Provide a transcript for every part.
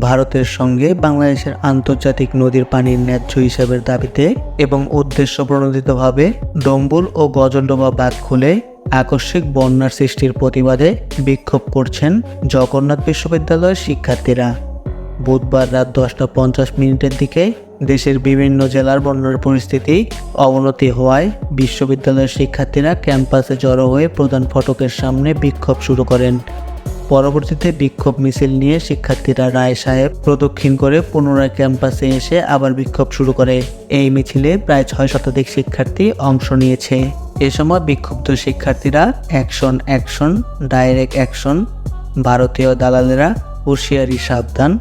ভারতের সঙ্গে বাংলাদেশের আন্তর্জাতিক নদীর পানির ন্যায্য হিসাবের দাবিতে এবং উদ্দেশ্য প্রণোদিতভাবে ডম্বুল ও গজলডোবা বাঁধ খুলে আকস্মিক বন্যার সৃষ্টির প্রতিবাদে বিক্ষোভ করছেন জগন্নাথ বিশ্ববিদ্যালয়ের শিক্ষার্থীরা। বুধবার রাত দশটা পঞ্চাশ মিনিটের দিকে দেশের বিভিন্ন জেলার বন্যার পরিস্থিতি অবনতি হওয়ায় বিশ্ববিদ্যালয়ের শিক্ষার্থীরা ক্যাম্পাসে জড়ো হয়ে প্রধান ফটকের সামনে বিক্ষোভ শুরু করেন। পরবর্তীতে বিক্ষোভ মিছিল নিয়ে শিক্ষার্থীরা রায় সাহেব প্রদক্ষিণ করে পুনরায় ক্যাম্পাসে এসে আবার বিক্ষোভ শুরু করে। এই মিছিলে প্রায় ছয় শতাধিক শিক্ষার্থী অংশ নিয়েছে। এ সময় বিক্ষুব্ধ শিক্ষার্থীরা অ্যাকশন অ্যাকশন, ডাইরেক্ট অ্যাকশন, ভারতীয় দালালেরা হুঁশিয়ারি সাবধান,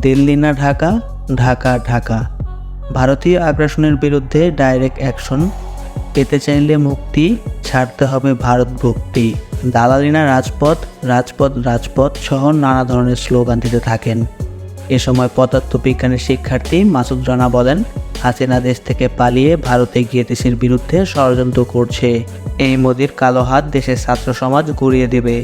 দিল্লি না ঢাকা ঢাকা ঢাকা। ভারতীয় আগ্রাসনের বিরুদ্ধে ডাইরেক্ট অ্যাকশন পেতে চাইলে মুক্তি ছাড়তে হবে ভারত ভক্তি। দালালিনা রাজপথ রাজপথ রাজপথ সহ নানা ধরনের স্লোগান দিতে থাকেন। এ সময় পদার্থবিজ্ঞানের শিক্ষার্থী মাসুদ রানা বলেন, হাসিনা দেশ থেকে পালিয়ে ভারতে গিয়ে দেশের বিরুদ্ধে ষড়যন্ত্র করছে। এই মোদির কালো হাত দেশের ছাত্র সমাজ গড়িয়ে দেবে।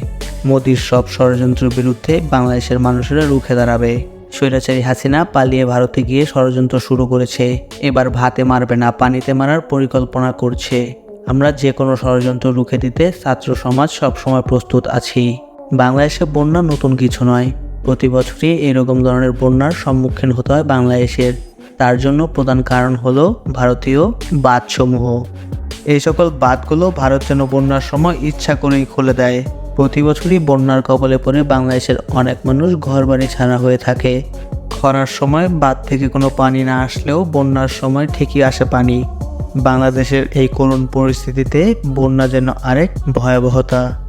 মোদির সব ষড়যন্ত্রের বিরুদ্ধে বাংলাদেশের মানুষেরা রুখে দাঁড়াবে। স্বৈরাচারী হাসিনা পালিয়ে ভারতে গিয়ে ষড়যন্ত্র শুরু করেছে। এবার ভাতে মারবে না, পানিতে মারার পরিকল্পনা করছে। আমরা যে কোনো ষড়যন্ত্র রুখে দিতে ছাত্র সমাজ সবসময় প্রস্তুত আছি। বাংলাদেশে বন্যা নতুন কিছু নয়। প্রতি বছরই এরকম ধরনের বন্যার সম্মুখীন হতে হয় বাংলাদেশের। তার জন্য প্রধান কারণ হলো ভারতীয় বাঁধসমূহ। এই সকল বাঁধগুলো ভারত যেন বন্যার সময় ইচ্ছা করেই খুলে দেয়। প্রতি বছরই বন্যার কবলে পড়ে বাংলাদেশের অনেক মানুষ ঘরবাড়ি ছাড়া হয়ে থাকে। খরার সময় বাদ থেকে কোনো পানি না আসলেও বন্যার সময় ঠিকই আসে পানি। বাংলাদেশের এই করুণ পরিস্থিতিতে বন্যা যেন আরেক ভয়াবহতা।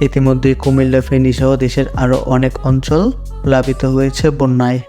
ইতিমধ্যে কুমিল্লা, ফেনী সহ দেশের আরও অনেক অঞ্চল প্লাবিত হয়েছে বন্যায়।